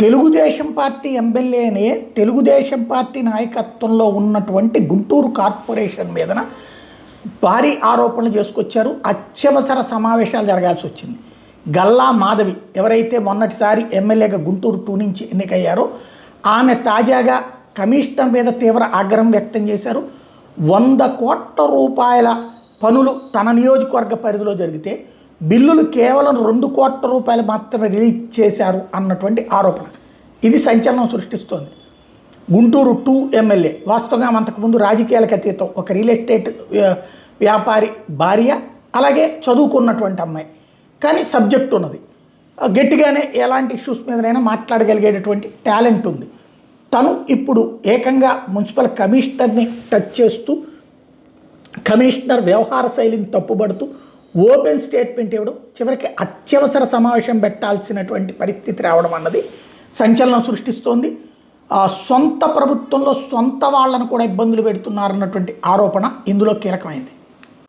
Telugu Desam party ఎమ్మెల్యేనే Telugu Desam party నాయకత్వంలో ఉన్నటువంటి గుంటూరు కార్పొరేషన్ మీదన భారీ ఆరోపణలు చేసుకొచ్చారు. అత్యవసర సమావేశాలు జరగాల్సి వచ్చింది. గల్లా మాధవి ఎవరైతే మొన్నటిసారి ఎమ్మెల్యేగా గుంటూరు టూ నుంచి ఎన్నికయ్యారో ఆమె తాజాగా కమిషనర్ మీద తీవ్ర ఆగ్రహం వ్యక్తం చేశారు. వంద కోట్ల రూపాయల పనులు తన నియోజకవర్గ పరిధిలో జరిగితే బిల్లులు కేవలం రెండు కోట్ల రూపాయలు మాత్రమే రిలీజ్ చేశారు అన్నటువంటి ఆరోపణ. ఇది సంచలనం సృష్టిస్తోంది. గుంటూరు టూ ఎమ్మెల్యే వాస్తవంగా అంతకుముందు రాజకీయాలకు అతీతం. ఒక రియల్ ఎస్టేట్ వ్యాపారి భార్య అలాగే చదువుకున్నటువంటి అమ్మాయి. కానీ సబ్జెక్ట్ ఉన్నది. గట్టిగానే ఎలాంటి ఇష్యూస్ మీదనైనా మాట్లాడగలిగేటటువంటి టాలెంట్ ఉంది. తను ఇప్పుడు ఏకంగా మున్సిపల్ కమిషనర్ని టచ్ చేస్తూ కమిషనర్ వ్యవహార శైలిని తప్పుబడుతూ ఓపెన్ స్టేట్మెంట్ ఇవ్వడం చివరికి అత్యవసర సమావేశం పెట్టాల్సినటువంటి పరిస్థితి రావడం అన్నది సంచలనం సృష్టిస్తోంది. సొంత ప్రభుత్వంలో సొంత వాళ్ళను కూడా ఇబ్బందులు పెడుతున్నారన్నటువంటి ఆరోపణ ఇందులో కీలకమైంది.